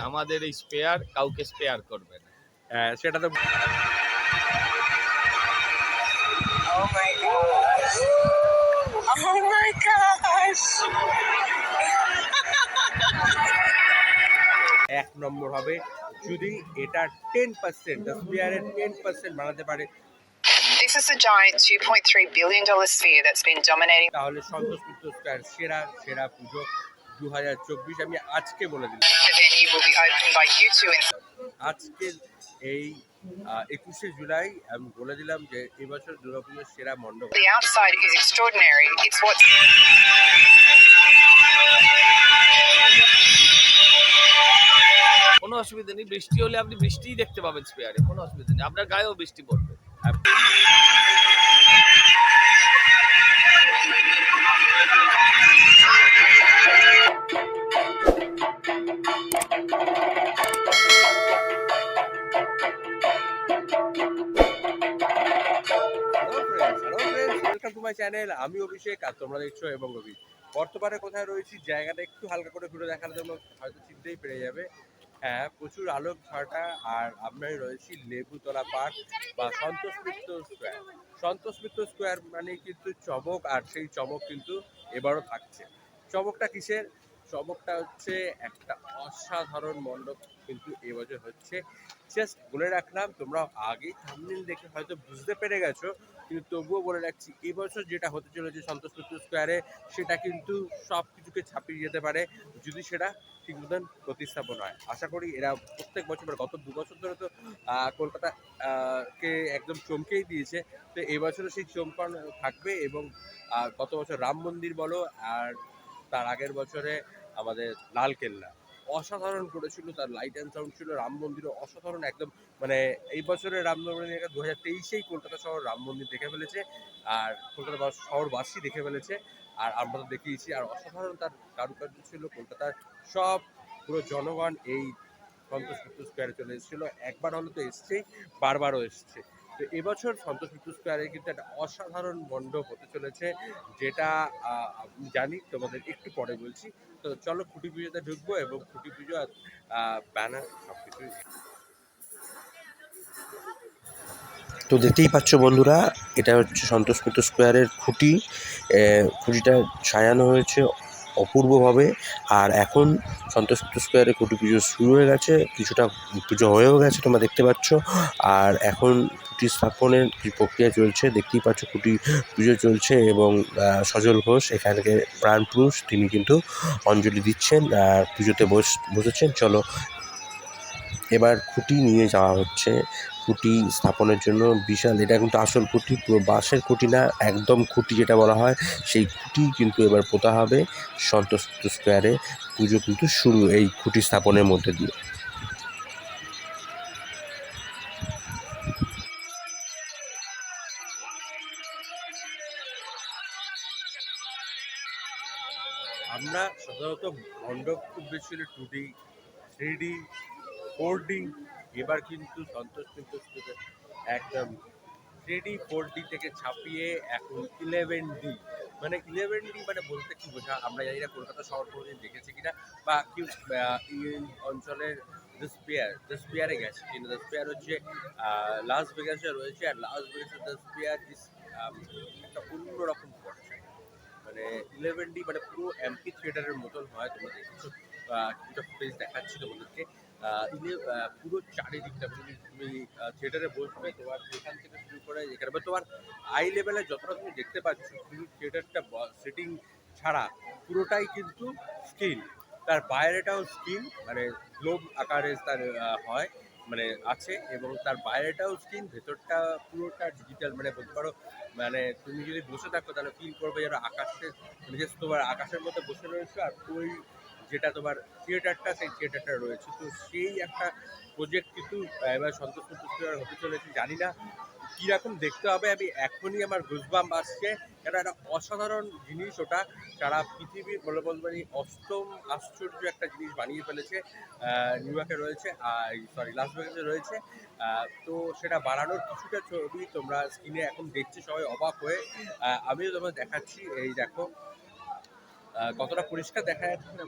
আমাদের এই স্পেয়ার কাউকে স্পেয়ার করবে না হ্যাঁ, সেটা তো Oh my gosh. Oh my gosh. এক নম্বর হবে যদি এটা টেন পার্সেন্ট স্পেয়ারের টেন পার্সেন্ট বানাতে পারে This is a giant $2.3 billion dollar sphere that's been dominating তাহলে সন্তোষ মিত্র স্কোয়ার সেরা সেরা পুজো দু হাজার চব্বিশ আমি আজকে বলে দিলাম। the venue will be opened by U2 in আজকে এই একুশে জুলাই আমি বলে দিলাম যে এবছর দুর্গাপুজোর সেরা মণ্ডপ। The outside is extraordinary. It's what কোনো অসুবিধা নেই। বৃষ্টি হলে আপনি বৃষ্টিই দেখতে পাবেন স্পেয়ারে কোনো অসুবিধা নেই। আপনার গায়েও বৃষ্টি পড়বে। আমি অভিষেক আর তোমরা দেখছ এবং রবি। বর্তমানে কোথায় রয়েছি? জায়গাটা একটু হালকা করে ঘুরে দেখার জন্য হয়তো চিনতেই পেরে যাবে। হ্যাঁ প্রচুর আলোক ছটা আর আমরাই রয়েছি লেবুতলা পার্ক বা সন্তোষ মিত্র স্কোয়ার। সন্তোষ মিত্র স্কোয়ার মানে কিন্তু চমক আর সেই চমক কিন্তু এবারও থাকছে। চমকটা কিসের? চমকটা হচ্ছে একটা অসাধারণ মণ্ডপ কিন্তু এবছর হচ্ছে। জাস্ট বলে রাখলাম, তোমরা আগেই থামনেল দেখে হয়তো বুঝতে পেরে গেছো, কিন্তু তবুও বলে রাখছি এবছর যেটা হতে চলেছে সন্তোষ মিত্র স্কোয়ারে সেটা কিন্তু সব কিছুকে ছাপিয়ে যেতে পারে, যদি সেটা ঠিক মতন প্রতিস্থাপন হয়। আশা করি এরা প্রত্যেক বছর গত দু বছর ধরে তো কলকাতা কে একদম চমকেই দিয়েছে। তো এবছরও সেই চমকানো থাকবে এবং গত বছর রাম মন্দির বলো, আর তার আগের বছরে আমাদের লালকেল্লা অসাধারণ করেছিল তার লাইট অ্যান্ড সাউন্ড ছিল, রাম মন্দিরও অসাধারণ একদম মানে এই বছরের রাম মন্দির দু হাজার তেইশেই কলকাতা শহর রাম মন্দির দেখে ফেলেছে, আর কলকাতা বাস- শহরবাসী দেখে ফেলেছে, আর আমরা তো দেখিয়েছি, আর অসাধারণ তার কারুকার্য ছিল, কলকাতার সব পুরো জনগণ এই সন্তোষ স্কোয়ারে চলে এসেছিল। একবার হলে তো এসছেই, বারবারও এসছে। তো এবছর সন্তোষ মিত্র স্কোয়ারে কিন্তু একটা অসাধারণ মণ্ডপ হতে চলেছে, যেটা জানি, তোমাদের একটু পরে বলছি। তো চলো খুঁটি পুজোতে ঢুকবো এবং খুঁটি পুজো আর ব্যানার সব কিছু তো দেখতেই পাচ্ছ বন্ধুরা, এটা হচ্ছে সন্তোষ মিত্র স্কোয়ারের খুঁটি। খুঁটিটা সাজানো হয়েছে অপূর্বভাবে। আর এখন সন্তোষ স্কোয়ারে খুঁটি পুজো শুরু হয়ে গেছে, কিছুটা পুজো হয়েও গেছে তোমরা দেখতে পাচ্ছ। আর এখন খুঁটি স্থাপনের প্রক্রিয়া চলছে, দেখতেই পাচ্ছ খুঁটি পুজো চলছে এবং সজল ঘোষ এখানকে প্রাণপুরুষ তিনি কিন্তু অঞ্জলি দিচ্ছেন আর পুজোতে বস, বসেছেন। চলো, এবার খুঁটি নিয়ে যাওয়া হচ্ছে। খুঁটি স্থাপনের জন্য বিশাল, এটা কিন্তু আসল খুঁটি, পুরো বাঁশের খুঁটি না, একদম খুঁটি যেটা বলা হয়, সেই খুঁটি কিন্তু এবার পোতা হবে সন্তোষ স্কোয়ারে। পুজো কিন্তু শুরু এই খুঁটি স্থাপনের মধ্যে দিয়ে। আমরা সাধারণত মণ্ডপ খুব বেশি two D three D four D এবার কিন্তু সন্তোষ স্কোয়ারে একদম থ্রি ডি ফোর ডি থেকে ছাপিয়ে এখন ইলেভেন ডি মানে ইলেভেন ডি মানে বলতে কি বোঝা, আমরা জানি না কলকাতা শহর কোনোদিন দেখেছি কিনা, বা কি অঞ্চলের স্পেয়ার স্পেয়ারে গেছে কিন্তু স্পেয়ার হচ্ছে লাস ভেগাসে রয়েছে, আর লাস ভেগাসের স্পেয়ার ইস একটা অন্যরকম মানে ইলেভেন ডি মানে পুরো এমপি থিয়েটারের মতন হয়, তোমরা দেখছ। কিছুটা ফুটেজ দেখাচ্ছি তোমাদেরকে পুরো চারিদিকটা তুমি তুমি থিয়েটারে বসবে, তোমার এখান থেকে শুরু করে এখানে তোমার আই লেভেলে যতটা তুমি দেখতে পাচ্ছ, শুধু থিয়েটারটা সেটিং ছাড়া, পুরোটাই কিন্তু স্কিন তার বাইরেটাও স্কিন মানে গ্লোব আকারে তার হয় মানে আছে, এবং তার বাইরেটাও স্কিন ভেতরটা পুরোটা ডিজিটাল মানে বলতে পারো মানে তুমি যদি বসে থাকো, তাহলে ফিল করবে যেন আকাশের মানে just তোমার আকাশের মধ্যে বসে রয়েছে, আর ওই যেটা তোমার থিয়েটারটা, সেই থিয়েটারটা রয়েছে। তো সেই একটা প্রজেক্ট কিন্তু এবার সন্তোষ মিত্র হতে চলেছে, জানি না কীরকম দেখতে হবে। আমি এখনই আমার গুজবাম আসছে। এটা একটা অসাধারণ জিনিস ওটা, সারা পৃথিবীর বলে পারি অষ্টম আশ্চর্য একটা জিনিস বানিয়ে ফেলেছে নিউ ইয়র্কে রয়েছে সরি লাস ভেগাসে রয়েছে। তো সেটা বাড়ানোর কিছুটা ছবি তোমরা স্ক্রিনে এখন দেখছি, সবাই অবাক হয়ে। আমিও তোমার দেখাচ্ছি, এই দেখো। কতটা পরিষ্কার দেখা যাচ্ছে না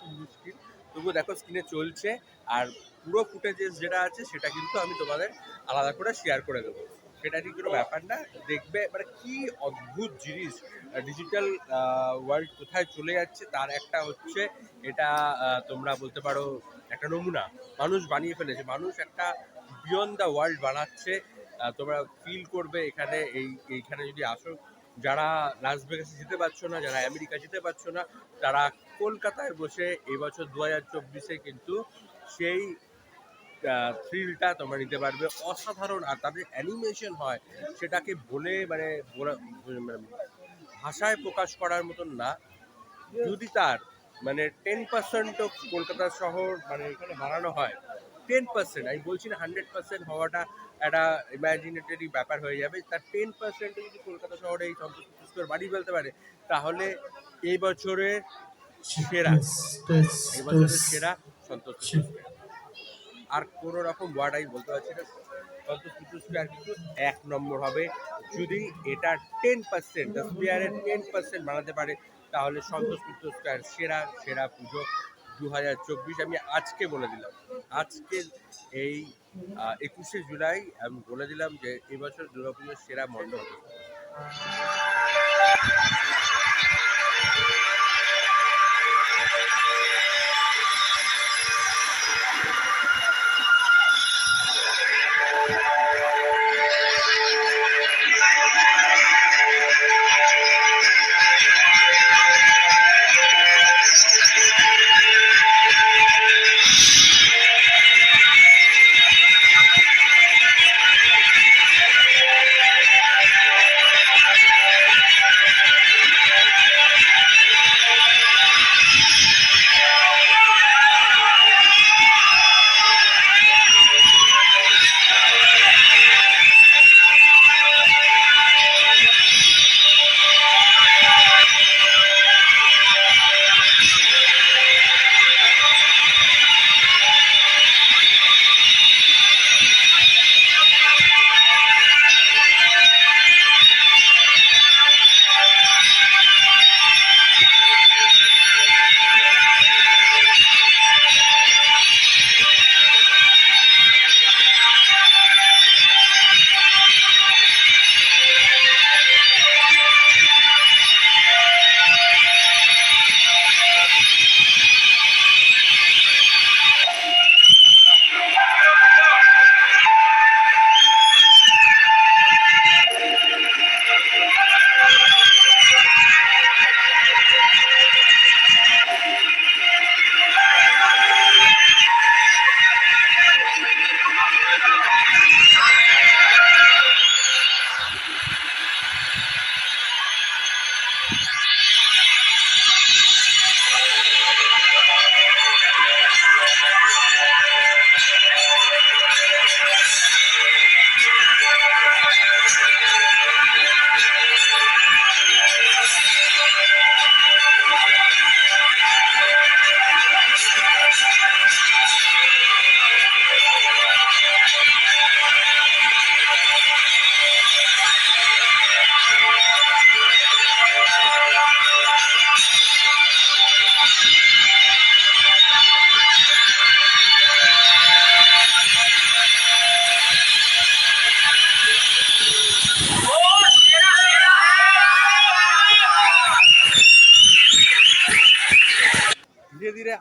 খুব মুশকিল। তবু দেখো স্ক্রিনে চলছে, আর পুরো ফুটেজেস যেটা আছে সেটা কিন্তু আমি তোমাদের আলাদা করে শেয়ার করে দেবো। সেটা ঠিক কোনো ব্যাপার না, দেখবে মানে কি অদ্ভুত জিনিস। ডিজিটাল ওয়ার্ল্ড কোথায় চলে যাচ্ছে তার একটা হচ্ছে এটা তোমরা বলতে পারো একটা নমুনা। মানুষ বানিয়ে ফেলেছে, মানুষ একটা বিয়ন্ড দ্য ওয়ার্ল্ড বানাচ্ছে। তোমরা ফিল করবে এখানে, এই, এইখানে যদি আসো যারা লাস ভেগাসে যেতে পারছ না, যারা আমেরিকা যেতে পারছ না, তারা কলকাতায় বসে এই বছর দু হাজার চব্বিশে কিন্তু সেই থ্রিলটা তোমরা নিতে পারবে। অসাধারণ আর তাদের অ্যানিমেশন হয়, সেটাকে বলে মানে মানে ভাষায় প্রকাশ করার মতন না। যদি তার মানে টেন পার্সেন্টও কলকাতা শহর মানে এখানে বানানো হয় টেন পার্সেন্ট আমি বলছি না হান্ড্রেড পার্সেন্ট হওয়াটা একটা ইমাজিনেটারি ব্যাপার হয়ে যাবে। তার টেন পার্সেন্ট যদি কলকাতা শহরে এই সন্তোষ পুষ্কর বাড়ি ফেলতে পারে তাহলে এই বছরের সেরা এই বছরের সেরা সন্তোষ আর কোনো রকম ওয়ার্ড আমি বলতে পারছি না। সন্তোষ পুষ্কর কিন্তু এক নম্বর হবে। যদি এটা টেন পার্সেন্ট দ্য স্পেয়ারের টেন পার্সেন্ট বানাতে পারে তাহলে সন্তোষ মিত্র স্কোয়ার সেরা সেরা পুজো দু হাজার চব্বিশ আমি আজকে বলে দিলাম। আজকে এই একুশে জুলাই আমি বলে দিলাম যে এবছর দুর্গাপুজোর সেরা মণ্ডপ।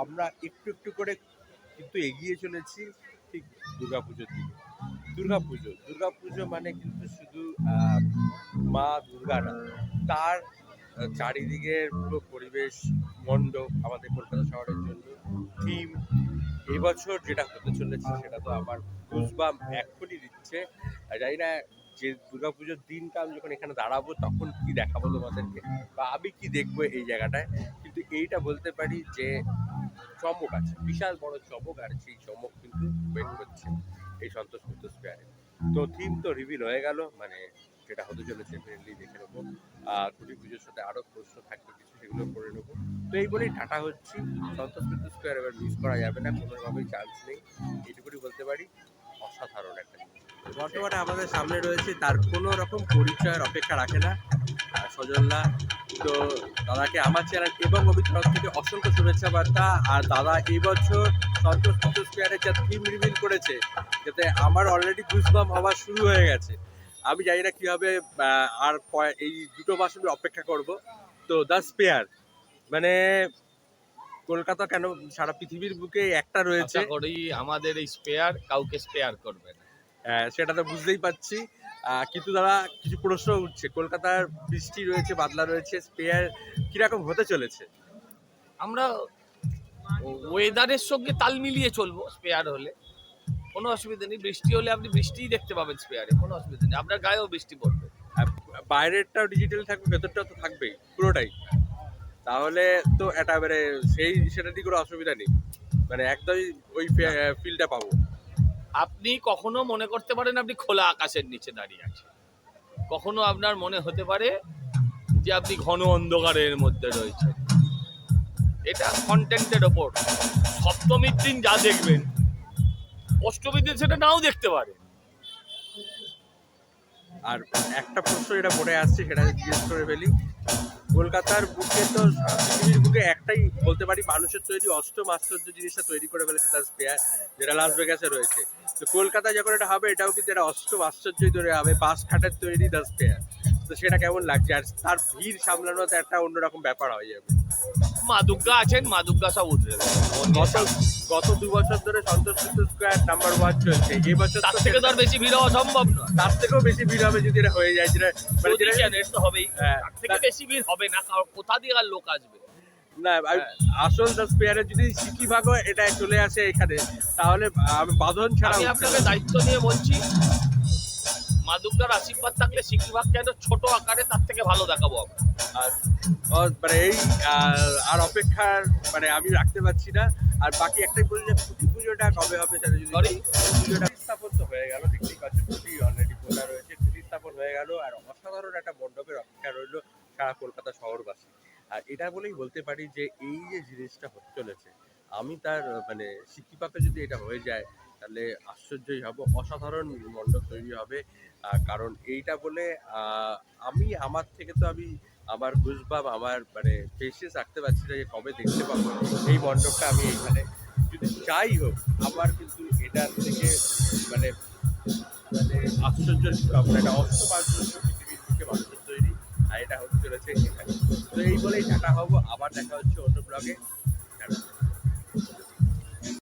আমরা একটু একটু করে কিন্তু এগিয়ে চলেছি ঠিক দুর্গাপুজোর দিকে। দুর্গাপুজো দুর্গাপুজো মানে কিন্তু শুধু মা দুর্গা না, তার চারিদিকের পুরো পরিবেশ, মণ্ডপ আমাদের কলকাতা শহরের জন্য থিম। এবছর যেটা হতে চলেছে সেটা তো আমার গুজবাম এখনই দিচ্ছে। জানি না যে দুর্গাপুজোর দিনটা আমি যখন এখানে দাঁড়াবো তখন কি দেখাবো তোমাদেরকে বা আমি কি দেখব এই জায়গাটায়। কিন্তু এইটা বলতে পারি যে চমক আছে। বিশাল বড় চমক আর সেই চমক কিন্তু ওয়েট এই সন্তোষ মিত্র স্কোয়ারে। তো থিম তো রিভিল হয়ে গেল মানে যেটা হতে চলেছে মেনলি দেখে নেব। আর কুড়ি পুজোর সাথে আরও প্রশ্ন থাকবে কিছু সেগুলো করে নেব। তো এই বলেই টাটা হচ্ছি। সন্তোষ মিত্র স্কোয়ার এবার মিস করা যাবে না, কোনোভাবেই চান্স নেই। এইটুকুনি বলতে পারি, অসাধারণ একটা বর্তমানে আমাদের সামনে রয়েছে তার কোনো রকম পরিচয়ের অপেক্ষা রাখে না। সজলদা তো দাদাকে আমার চ্যানেল এবং অভির তরফ থেকে অসংখ্য শুভেচ্ছা বার্তা। আর দাদা এই বছর সন্তোষ সন্তোষ স্কোয়ারে যা থিম রিভিল করেছে যাতে আমার অলরেডি গুজবাম হওয়া শুরু হয়ে গেছে। আমি জানি না কীভাবে আর এই দুটো মাস আমি অপেক্ষা করব। তো দ্য স্পেয়ার মানে কলকাতা কেন সারা পৃথিবীর বুকে একটা রয়েছে? আমাদের এই স্পেয়ার কাউকে স্পেয়ার করবে না। হ্যাঁ, সেটা তো বুঝতেই পারছি। কিন্তু দাদা কিছু প্রশ্ন উঠছে। কলকাতার বৃষ্টি রয়েছে বাদলা রয়েছে স্পেয়ার কীরকম হতে চলেছে? আমরা ওয়েদারের সঙ্গে তাল মিলিয়ে চলবো স্পেয়ার হলে। কোনো অসুবিধা নেই। বৃষ্টি হলে আপনি বৃষ্টিই দেখতে পাবেন স্পেয়ারে কোনো অসুবিধা নেই। আপনার গায়েও বৃষ্টি পড়বে। বাইরেরটাও ডিজিটাল থাকবে ভেতরটাও তো থাকবেই পুরোটাই। তাহলে তো এটা মানে সেই সেটা দিয়ে কোনো অসুবিধা নেই। মানে একদমই ওই ফিলটা পাবো। আপনি কখনো মনে করতে পারেন আপনি খোলা আকাশের নিচে দাঁড়িয়ে আছেন? কখনো আপনার মনে হতে পারে যে আপনি ঘন অন্ধকারের মধ্যে রয়েছেন? এটা কন্টেন্টের ওপর সপ্তমীর দিন যা দেখবেন, অষ্টমীর দিন সেটা নাও দেখতে পারে আর একটা প্রশ্ন যেটা পড়ে আসছে সেটা জিজ্ঞেস করে ফেলি। কলকাতার বুকে তো পৃথিবীর বুকে একটাই বলতে পারি, মানুষের তৈরি অষ্টম আশ্চর্য জিনিসটা তৈরি করে ফেলেছে তার স্পেয়ার যেটা লাস ভেগাসে রয়েছে। তো কলকাতায় যখন এটা হবে, এটাও কিন্তু এটা অষ্টম আশ্চর্যই ধরে হবে বাস খাটের তৈরি দ্য স্পেয়ার তো সেটা কেমন লাগছে? আর তার ভিড় সামলানো তো একটা অন্যরকম ব্যাপার হয়ে যাবে। মা দুর্গা আছেন মা দুর্গা সব উঠবে। গত গত দু বছর ধরে সন্তোষ স্কোয়ার নাম্বার ওয়ান চলছে। এই বছর তার থেকে তো আর বেশি ভিড় হওয়া সম্ভব নয়। তার থেকেও বেশি ভিড় হবে যদি এটা হয়ে যায় যেটা মানে যেটা তো হবেই। হ্যাঁ, তার থেকে বেশি ভিড় হবে না কারণ কোথা দিয়ে আর লোক আসবে? না আসল দ্য স্পেয়ারে যদি সিটি ভাগও এটা চলে আসে এখানে তাহলে আমি বাঁধন ছাড়া আমি আপনাকে দায়িত্ব নিয়ে বলছি মা দুর্গার আশীর্বাদ থাকলে সিকিভাগ কেন ছোট আকারে তার থেকে ভালো দেখাবো আমরা? আর মানে এই আর- অপেক্ষার মানে আমি রাখতে পারছি না। আর বাকি একটাই বলি যে খুঁটি পুজোটা কবে হবে সেটা যদি Sorry? পুজোটা স্থাপন তো হয়ে গেল দেখতেই পাচ্ছেন খুঁটি অলরেডি খোলা রয়েছে খুঁটি স্থাপন হয়ে গেল আর অসাধারণ একটা মণ্ডপের অপেক্ষা রইল সারা কলকাতা শহরবাসী। আর এটা বলেই বলতে পারি যে এই যে জিনিসটা হতে চলেছে আমি তার মানে সিকিপাকে যদি এটা হয়ে যায় তাহলে আশ্চর্যই হব, অসাধারণ মণ্ডপ তৈরি হবে। কারণ এইটা বলে আমি আমার থেকে তো আমি আমার গুজবাব আমার মানে পেশেন্স রাখতে পারছি না যে কবে দেখতে পাবো। এই মণ্ডপটা আমি এখানে যদি চাই হোক, আমার কিন্তু এটার থেকে মানে মানে আশ্চর্যের কিছু পাবো না এটা অষ্টম পৃথিবীর বুকে মানুষের তৈরি, আর এটা হতে চলেছে এখানে। তো এই বলেই টাটা হব, আবার দেখা হচ্ছে অন্য ব্লগে